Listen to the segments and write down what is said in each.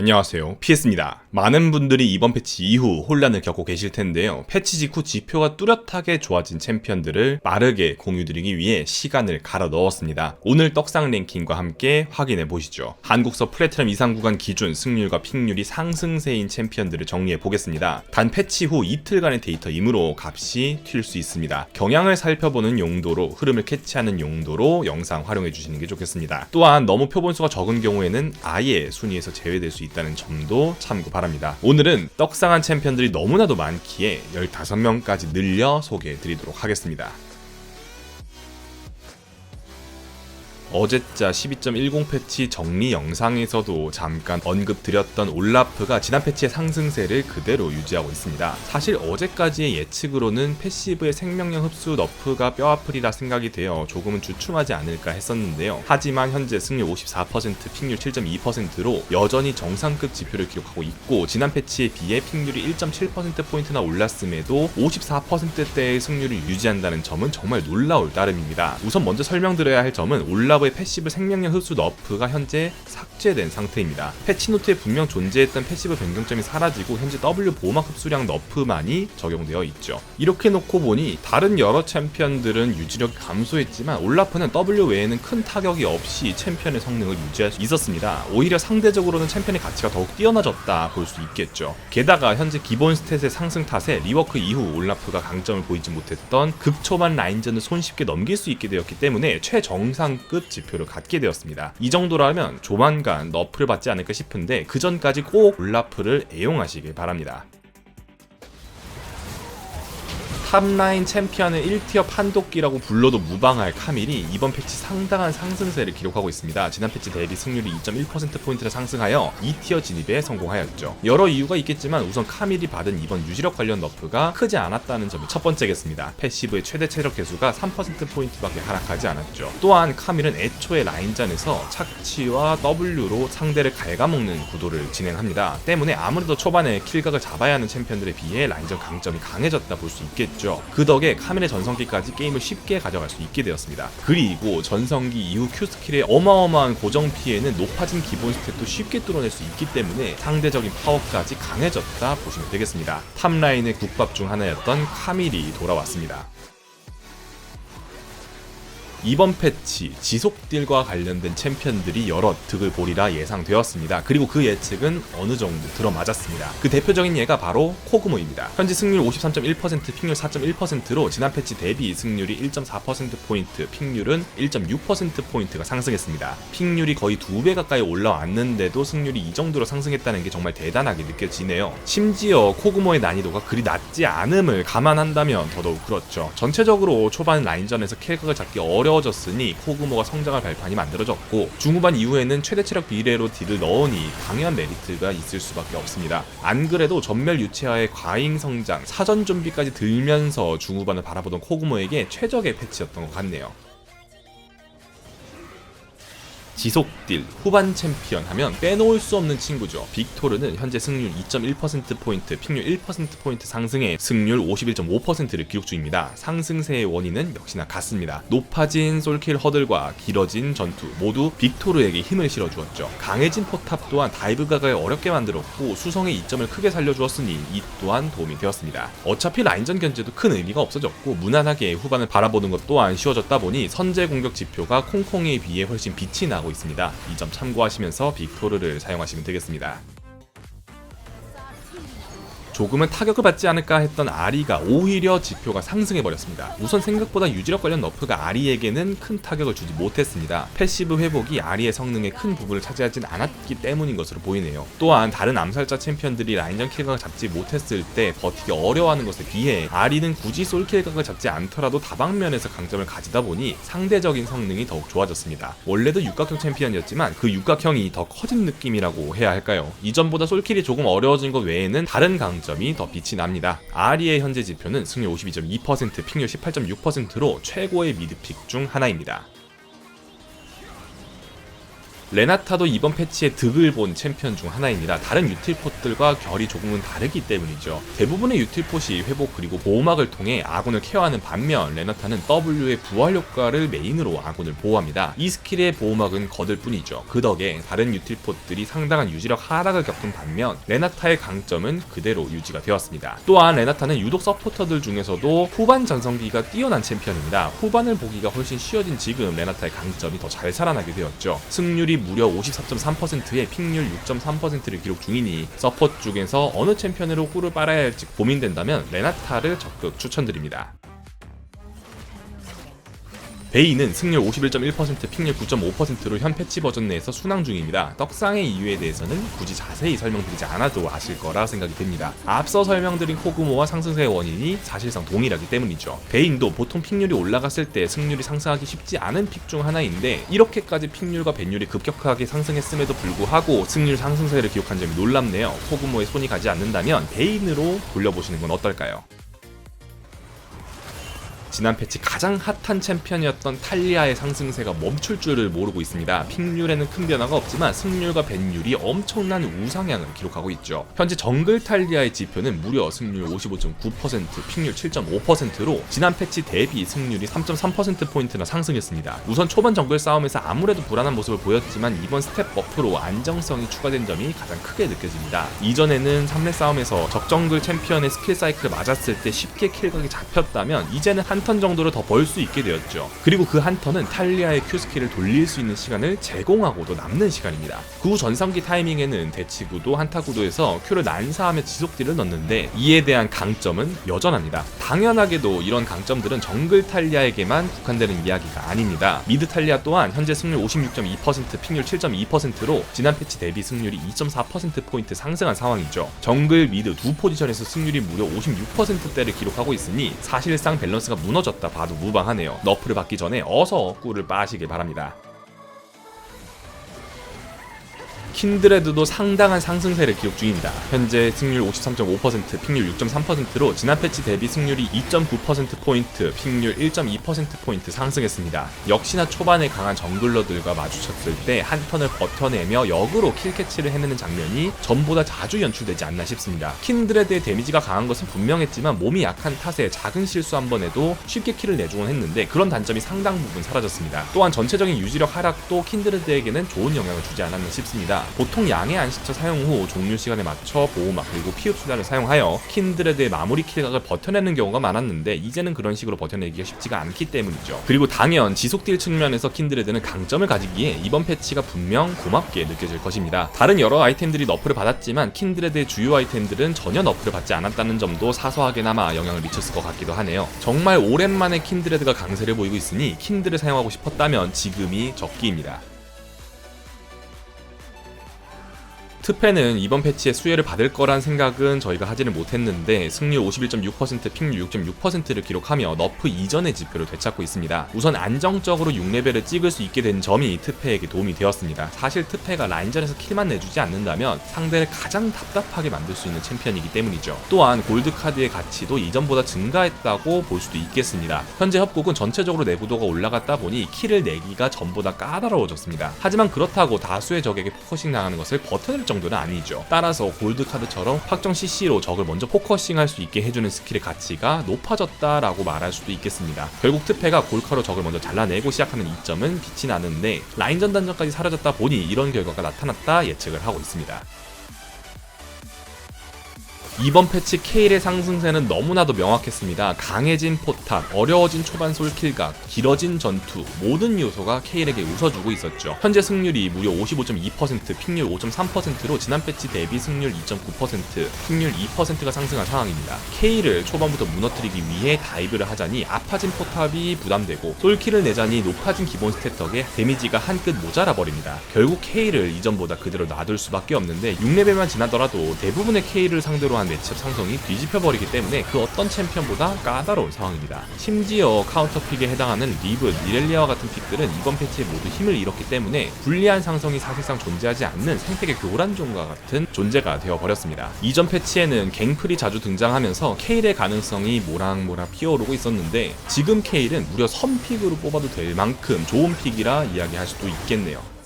안녕하세요. 피했습니다. 많은 분들이 이번 패치 이후 혼란을 겪고 계실 텐데요. 패치 직후 지표가 뚜렷하게 좋아진 챔피언들을 빠르게 공유드리기 위해 시간을 갈아 넣었습니다. 오늘 떡상 랭킹과 함께 확인해 보시죠. 한국서 플래티넘 이상 구간 기준 승률과 픽률이 상승세인 챔피언들을 정리해 보겠습니다. 단 패치 후 이틀간의 데이터이므로 값이 튈 수 있습니다. 경향을 살펴보는 용도로 흐름을 캐치하는 용도로 영상 활용해 주시는 게 좋겠습니다. 또한 너무 표본수가 적은 경우에는 아예 순위에서 제외될 수 있다 는 점도 참고 바랍니다. 오늘은 떡상한 챔피언들이 너무나도 많기에 15명까지 늘려 소개해 드리도록 하겠습니다. 어제자 12.10 패치 정리 영상에서도 잠깐 언급드렸던 올라프가 지난 패치의 상승세를 그대로 유지하고 있습니다. 사실 어제까지의 예측으로는 패시브의 생명력 흡수 너프가 뼈아프리라 생각이 되어 조금은 주춤하지 않을까 했었는데요. 하지만 현재 승률 54%, 픽률 7.2%로 여전히 정상급 지표를 기록하고 있고 지난 패치에 비해 픽률이 1.7%포인트나 올랐음에도 54%대의 승률을 유지한다는 점은 정말 놀라울 따름입니다. 우선 먼저 설명드려야 할 점은 올라 클럽의 패시브 생명력 흡수 너프가 현재 삭제된 상태입니다. 패치노트에 분명 존재했던 패시브 변경점이 사라지고 현재 W 보호막 흡수량 너프만이 적용되어 있죠. 이렇게 놓고 보니 다른 여러 챔피언들은 유지력이 감소했지만 올라프는 W 외에는 큰 타격이 없이 챔피언의 성능을 유지할 수 있었습니다. 오히려 상대적으로는 챔피언의 가치가 더욱 뛰어나졌다 볼 수 있겠죠. 게다가 현재 기본 스탯의 상승 탓에 리워크 이후 올라프가 강점을 보이지 못했던 극초반 라인전을 손쉽게 넘길 수 있게 되었기 때문에 최정상급 지표를 갖게 되었습니다. 이 정도라면 조만간 너프를 받지 않을까 싶은데 그 전까지 꼭 올라프를 애용하시길 바랍니다. 탑라인 챔피언의 1티어 판독기라고 불러도 무방할 카밀이 이번 패치 상당한 상승세를 기록하고 있습니다. 지난 패치 대비 승률이 2.1%포인트를 상승하여 2티어 진입에 성공하였죠. 여러 이유가 있겠지만 우선 카밀이 받은 이번 유지력 관련 너프가 크지 않았다는 점이 첫 번째겠습니다. 패시브의 최대 체력 개수가 3%포인트밖에 하락하지 않았죠. 또한 카밀은 애초에 라인전에서 착취와 W로 상대를 갉아먹는 구도를 진행합니다. 때문에 아무래도 초반에 킬각을 잡아야 하는 챔피언들에 비해 라인전 강점이 강해졌다 볼 수 있겠죠. 있죠. 그 덕에 카멜의 전성기까지 게임을 쉽게 가져갈 수 있게 되었습니다. 그리고 전성기 이후 Q 스킬의 어마어마한 고정 피해는 높아진 기본 스탯도 쉽게 뚫어낼 수 있기 때문에 상대적인 파워까지 강해졌다 보시면 되겠습니다. 탑라인의 국밥 중 하나였던 카밀이 돌아왔습니다. 이번 패치 지속 딜과 관련된 챔피언들이 여러 득을 보리라 예상되었습니다. 그리고 그 예측은 어느 정도 들어맞았습니다. 그 대표적인 예가 바로 코그모입니다. 현재 승률 53.1%, 픽률 4.1%로 지난 패치 대비 승률이 1.4%포인트, 픽률은 1.6%포인트가 상승했습니다. 픽률이 거의 2배 가까이 올라왔는데도 승률이 이 정도로 상승했다는 게 정말 대단하게 느껴지네요. 심지어 코그모의 난이도가 그리 낮지 않음을 감안한다면 더더욱 그렇죠. 전체적으로 초반 라인전에서 킬각을 잡기 어려 어려워졌으니 코그모가 성장할 발판이 만들어졌고 중후반 이후에는 최대 체력 비례로 딜을 넣으니 당연한 메리트가 있을 수밖에 없습니다. 안 그래도 전멸 유체화의 과잉 성장, 사전 좀비까지 들면서 중후반을 바라보던 코그모에게 최적의 패치였던 것 같네요. 지속딜, 후반 챔피언 하면 빼놓을 수 없는 친구죠. 빅토르는 현재 승률 2.1%포인트, 픽률 1%포인트 상승해 승률 51.5%를 기록 중입니다. 상승세의 원인은 역시나 같습니다. 높아진 솔킬 허들과 길어진 전투 모두 빅토르에게 힘을 실어주었죠. 강해진 포탑 또한 다이브 각을 어렵게 만들었고 수성의 이점을 크게 살려주었으니 이 또한 도움이 되었습니다. 어차피 라인전 견제도 큰 의미가 없어졌고 무난하게 후반을 바라보는 것 또한 쉬워졌다 보니 선제 공격 지표가 콩콩에 비해 훨씬 빛이 나고 있습니다. 이 점 참고하시면서 빅토르를 사용하시면 되겠습니다. 조금은 타격을 받지 않을까 했던 아리가 오히려 지표가 상승해버렸습니다. 우선 생각보다 유지력 관련 너프가 아리에게는 큰 타격을 주지 못했습니다. 패시브 회복이 아리의 성능의 큰 부분을 차지하진 않았기 때문인 것으로 보이네요. 또한 다른 암살자 챔피언들이 라인전 킬각을 잡지 못했을 때 버티기 어려워하는 것에 비해 아리는 굳이 솔 킬각을 잡지 않더라도 다방면에서 강점을 가지다 보니 상대적인 성능이 더욱 좋아졌습니다. 원래도 육각형 챔피언이었지만 그 육각형이 더 커진 느낌이라고 해야 할까요? 이전보다 솔킬이 조금 어려워진 것 외에는 다른 강점 점이 더 빛이 납니다. 아리의 현재 지표는 승률 52.2%, 픽률 18.6%로 최고의 미드픽 중 하나입니다. 레나타도 이번 패치에 득을 본 챔피언 중 하나입니다. 다른 유틸폿들과 결이 조금은 다르기 때문이죠. 대부분의 유틸폿이 회복 그리고 보호막을 통해 아군을 케어하는 반면 레나타는 W의 부활 효과를 메인으로 아군을 보호합니다. 이 스킬의 보호막은 거들 뿐이죠. 그 덕에 다른 유틸폿들이 상당한 유지력 하락을 겪은 반면 레나타의 강점은 그대로 유지가 되었습니다. 또한 레나타는 유독 서포터들 중에서도 후반 전성기가 뛰어난 챔피언입니다. 후반을 보기가 훨씬 쉬워진 지금 레나타의 강점이 더 잘 살아나게 되었죠. 승률이 무려 54.3%에 픽률 6.3%를 기록 중이니 서포트 중에서 어느 챔피언으로 꿀을 빨아야 할지 고민된다면 레나타를 적극 추천드립니다. 베이는 승률 51.1%, 픽률 9.5%로 현 패치 버전 내에서 순항 중입니다. 떡상의 이유에 대해서는 굳이 자세히 설명드리지 않아도 아실 거라 생각이 듭니다. 앞서 설명드린 코그모와 상승세의 원인이 사실상 동일하기 때문이죠. 베인도 보통 픽률이 올라갔을 때 승률이 상승하기 쉽지 않은 픽 중 하나인데 이렇게까지 픽률과 벤율이 급격하게 상승했음에도 불구하고 승률 상승세를 기록한 점이 놀랍네요. 코그모에 손이 가지 않는다면 베인으로 돌려보시는 건 어떨까요? 지난 패치 가장 핫한 챔피언이었던 탈리아의 상승세가 멈출 줄을 모르고 있습니다. 픽률에는 큰 변화가 없지만 승률과 벤율이 엄청난 우상향을 기록하고 있죠. 현재 정글 탈리아의 지표는 무려 승률 55.9%, 픽률 7.5%로 지난 패치 대비 승률이 3.3%포인트나 상승했습니다. 우선 초반 정글 싸움에서 아무래도 불안한 모습을 보였지만 이번 스텝 버프로 안정성이 추가된 점이 가장 크게 느껴집니다. 이전에는 3렙 싸움에서 적정글 챔피언의 스킬 사이클을 맞았을 때 쉽게 킬각이 잡혔다면 이제는 한턴 정도를 더 벌 수 있게 되었죠. 그리고 그 한 턴은 탈리아의 스킬을 돌릴 수 있는 시간을 제공하고도 남는 시간입니다. 그 후 전성기 타이밍에는 대치구도 한타구도에서 Q를 난사하며 지속딜을 넣는데 이에 대한 강점은 여전합니다. 당연하게도 이런 강점들은 정글 탈리아에게만 국한되는 이야기가 아닙니다. 미드 탈리아 또한 현재 승률 56.2%, 픽률 7.2%로 지난 패치 대비 승률이 2.4%포인트 상승한 상황이죠. 정글 미드 두 포지션에서 승률이 무려 56%대를 기록하고 있으니 사실상 밸런스가 무 너졌다 봐도 무방하네요. 너프를 받기 전에 어서 꿀을 빠시길 바랍니다. 킨드레드도 상당한 상승세를 기록 중입니다. 현재 승률 53.5%, 픽률 6.3%로 지난 패치 대비 승률이 2.9%포인트, 픽률 1.2%포인트 상승했습니다. 역시나 초반에 강한 정글러들과 마주쳤을 때 한 턴을 버텨내며 역으로 킬캐치를 해내는 장면이 전보다 자주 연출되지 않나 싶습니다. 킨드레드의 데미지가 강한 것은 분명했지만 몸이 약한 탓에 작은 실수 한 번 해도 쉽게 킬을 내주곤 했는데 그런 단점이 상당 부분 사라졌습니다. 또한 전체적인 유지력 하락도 킨드레드에게는 좋은 영향을 주지 않았나 싶습니다. 보통 양의 안식처 사용 후 종료 시간에 맞춰 보호막 그리고 피흡 수단을 사용하여 킨드레드의 마무리 킬각을 버텨내는 경우가 많았는데 이제는 그런 식으로 버텨내기가 쉽지가 않기 때문이죠. 그리고 당연 지속 딜 측면에서 킨드레드는 강점을 가지기에 이번 패치가 분명 고맙게 느껴질 것입니다. 다른 여러 아이템들이 너프를 받았지만 킨드레드의 주요 아이템들은 전혀 너프를 받지 않았다는 점도 사소하게나마 영향을 미쳤을 것 같기도 하네요. 정말 오랜만에 킨드레드가 강세를 보이고 있으니 킨드를 사용하고 싶었다면 지금이 적기입니다. 트페는 이번 패치에 수혜를 받을 거란 생각은 저희가 하지는 못했는데 승률 51.6%, 픽률 6.6%를 기록하며 너프 이전의 지표를 되찾고 있습니다. 우선 안정적으로 6레벨을 찍을 수 있게 된 점이 트페에게 도움이 되었습니다. 사실 트페가 라인전에서 킬만 내주지 않는다면 상대를 가장 답답하게 만들 수 있는 챔피언이기 때문이죠. 또한 골드카드의 가치도 이전보다 증가했다고 볼 수도 있겠습니다. 현재 협곡은 전체적으로 내구도가 올라갔다 보니 킬을 내기가 전보다 까다로워졌습니다. 하지만 그렇다고 다수의 적에게 포커싱 당하는 것을 버텨낼 정도 는 아니죠. 따라서 골드 카드처럼 확정 CC로 적을 먼저 포커싱할 수 있게 해주는 스킬의 가치가 높아졌다라고 말할 수도 있겠습니다. 결국 트페가 골카로 적을 먼저 잘라내고 시작하는 이점은 빛이 나는데 라인전 단전까지 사라졌다 보니 이런 결과가 나타났다 예측을 하고 있습니다. 이번 패치 케일의 상승세는 너무나도 명확했습니다. 강해진 포탑, 어려워진 초반 솔킬각, 길어진 전투 모든 요소가 케일에게 웃어주고 있었죠. 현재 승률이 무려 55.2%, 픽률 5.3%로 지난 패치 대비 승률 2.9%, 픽률 2%가 상승한 상황입니다. 케일을 초반부터 무너뜨리기 위해 다이브를 하자니 아파진 포탑이 부담되고 솔킬을 내자니 높아진 기본 스탯 덕에 데미지가 한 끗 모자라 버립니다. 결국 케일을 이전보다 그대로 놔둘 수밖에 없는데 6레벨만 지나더라도 대부분의 케일을 상대로 한 매치업 상성이 뒤집혀버리기 때문에 그 어떤 챔피언보다 까다로운 상황입니다. 심지어 카운터픽에 해당하는 리브, 이렐리아와 같은 픽들은 이번 패치에 모두 힘을 잃었기 때문에 불리한 상성이 사실상 존재하지 않는 생태계 교란종과 같은 존재가 되어버렸습니다. 이전 패치에는 갱플이 자주 등장하면서 케일의 가능성이 모락모락 피어오르고 있었는데 지금 케일은 무려 선픽으로 뽑아도 될 만큼 좋은 픽이라 이야기할 수도 있겠네요.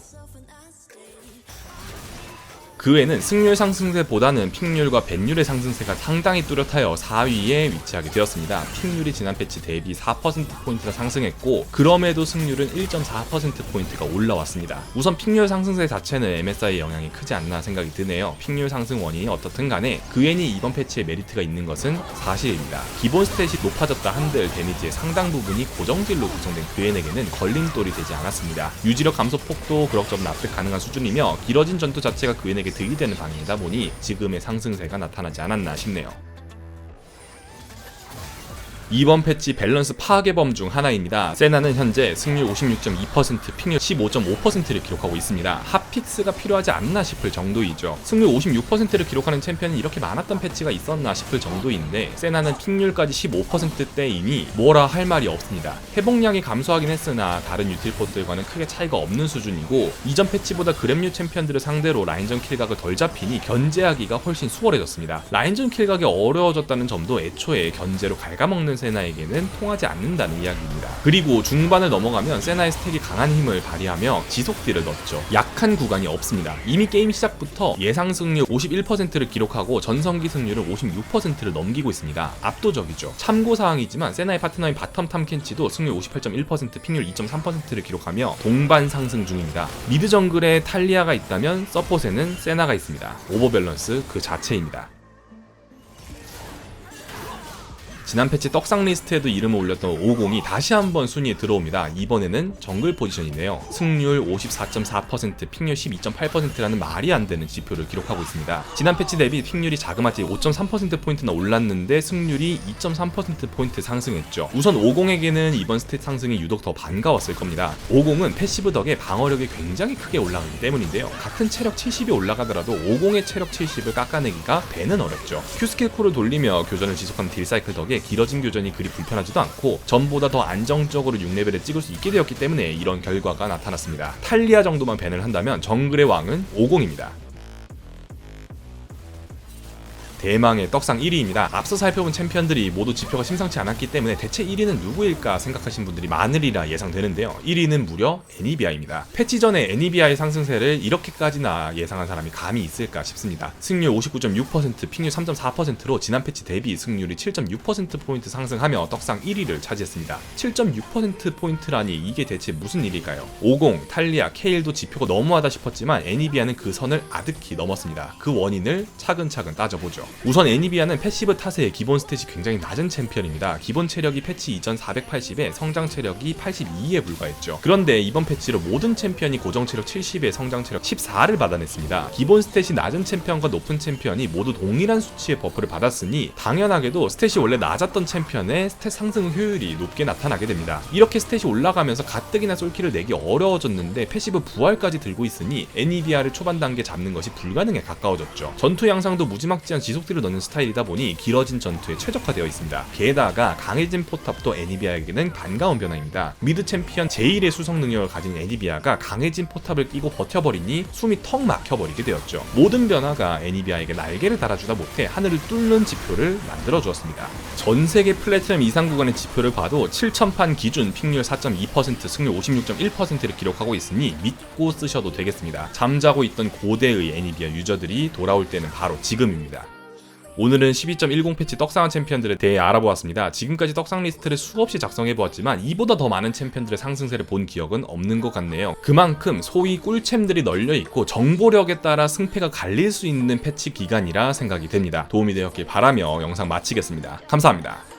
그 외에는 승률 상승세보다는 픽률과 뱃률의 상승세가 상당히 뚜렷하여 4위에 위치하게 되었습니다. 픽률이 지난 패치 대비 4%포인트나 상승했고 그럼에도 승률은 1.4%포인트가 올라왔습니다. 우선 픽률 상승세 자체는 MSI의 영향이 크지 않나 생각이 드네요. 픽률 상승 원인이 어떻든 간에 그엔이 이번 패치에 메리트가 있는 것은 사실입니다. 기본 스탯이 높아졌다 한들 데미지의 상당 부분이 고정딜로 구성된 그엔에게는 걸림돌이 되지 않았습니다. 유지력 감소 폭도 그럭저럭 납득 가능한 수준이며 길어진 전투 자체가 그엔에게 득이 되는 방향이다 보니 지금의 상승세가 나타나지 않았나 싶네요. 이번 패치 밸런스 파괴범 중 하나입니다. 세나는 현재 승률 56.2%, 픽률 15.5%를 기록하고 있습니다. 핫 픽스가 필요하지 않나 싶을 정도이죠. 승률 56%를 기록하는 챔피언이 이렇게 많았던 패치가 있었나 싶을 정도인데 세나는 픽률까지 15%대이니 뭐라 할 말이 없습니다. 회복량이 감소하긴 했으나 다른 유틸포들과는 크게 차이가 없는 수준이고 이전 패치보다 그램류 챔피언들을 상대로 라인전 킬각을 덜 잡히니 견제하기가 훨씬 수월해졌습니다. 라인전 킬각이 어려워졌다는 점도 애초에 견제로 갉아먹는 세나에게는 통하지 않는다는 이야기입니다. 그리고 중반을 넘어가면 세나의 스택이 강한 힘을 발휘하며 지속딜을 넣었죠. 약한 구간이 없습니다. 이미 게임 시작부터 예상 승률 51%를 기록하고 전성기 승률은 56%를 넘기고 있습니다. 압도적이죠. 참고 사항이지만 세나의 파트너인 바텀 탐켄치도 승률 58.1%, 픽률 2.3%를 기록하며 동반 상승 중입니다. 미드 정글에 탈리아가 있다면 서폿에는 세나가 있습니다. 오버밸런스 그 자체입니다. 지난 패치 떡상 리스트에도 이름을 올렸던 50이 다시 한번 순위에 들어옵니다. 이번에는 정글 포지션인데요. 승률 54.4%, 픽률 12.8%라는 말이 안 되는 지표를 기록하고 있습니다. 지난 패치 대비 픽률이 자그마치 5.3%포인트나 올랐는데 승률이 2.3%포인트 상승했죠. 우선 50에게는 이번 스탯 상승이 유독 더 반가웠을 겁니다. 50은 패시브 덕에 방어력이 굉장히 크게 올라가기 때문인데요. 같은 체력 70이 올라가더라도 50의 체력 70을 깎아내기가 배는 어렵죠. Q스킬 쿨을 돌리며 교전을 지속하는 딜 사이클 덕에 길어진 교전이 그리 불편하지도 않고 전보다 더 안정적으로 6레벨에 찍을 수 있게 되었기 때문에 이런 결과가 나타났습니다. 탈리아 정도만 밴을 한다면 정글의 왕은 50입니다. 대망의 떡상 1위입니다. 앞서 살펴본 챔피언들이 모두 지표가 심상치 않았기 때문에 대체 1위는 누구일까 생각하신 분들이 많으리라 예상되는데요. 1위는 무려 애니비아입니다. 패치 전에 애니비아의 상승세를 이렇게까지나 예상한 사람이 감이 있을까 싶습니다. 승률 59.6%, 픽률 3.4%로 지난 패치 대비 승률이 7.6%포인트 상승하며 떡상 1위를 차지했습니다. 7.6%포인트라니 이게 대체 무슨 일일까요? 50, 탈리아, 케일도 지표가 너무하다 싶었지만 애니비아는 그 선을 아득히 넘었습니다. 그 원인을 차근차근 따져보죠. 우선 애니비아는 패시브 탓에 기본 스탯이 굉장히 낮은 챔피언입니다. 기본 체력이 패치 이전 480에 성장 체력이 82에 불과했죠. 그런데 이번 패치로 모든 챔피언이 고정 체력 70에 성장 체력 14를 받아냈습니다. 기본 스탯이 낮은 챔피언과 높은 챔피언이 모두 동일한 수치의 버프를 받았으니 당연하게도 스탯이 원래 낮았던 챔피언의 스탯 상승 효율이 높게 나타나게 됩니다. 이렇게 스탯이 올라가면서 가뜩이나 솔킬을 내기 어려워졌는데 패시브 부활까지 들고 있으니 애니비아를 초반 단계 잡는 것이 불가능에 가까워졌죠. 전투 양상도 무지막지한 지속 딜을 넣는 스타일이다 보니 길어진 전투에 최적화되어 있습니다. 게다가 강해진 포탑도 애니비아에게는 반가운 변화입니다. 미드 챔피언 제1의 수성 능력을 가진 애니비아가 강해진 포탑을 끼고 버텨버리니 숨이 턱 막혀버리게 되었죠. 모든 변화가 애니비아에게 날개를 달아주다 못해 하늘을 뚫는 지표를 만들어 주었습니다. 전 세계 플래티넘 이상 구간의 지표를 봐도 7천판 기준 픽률 4.2%, 승률 56.1%를 기록하고 있으니 믿고 쓰셔도 되겠습니다. 잠자고 있던 고대의 애니비아 유저들이 돌아올 때는 바로 지금입니다. 오늘은 12.10 패치 떡상한 챔피언들에 대해 알아보았습니다. 지금까지 떡상 리스트를 수없이 작성해보았지만 이보다 더 많은 챔피언들의 상승세를 본 기억은 없는 것 같네요. 그만큼 소위 꿀챔들이 널려있고 정보력에 따라 승패가 갈릴 수 있는 패치 기간이라 생각이 됩니다. 도움이 되었길 바라며 영상 마치겠습니다. 감사합니다.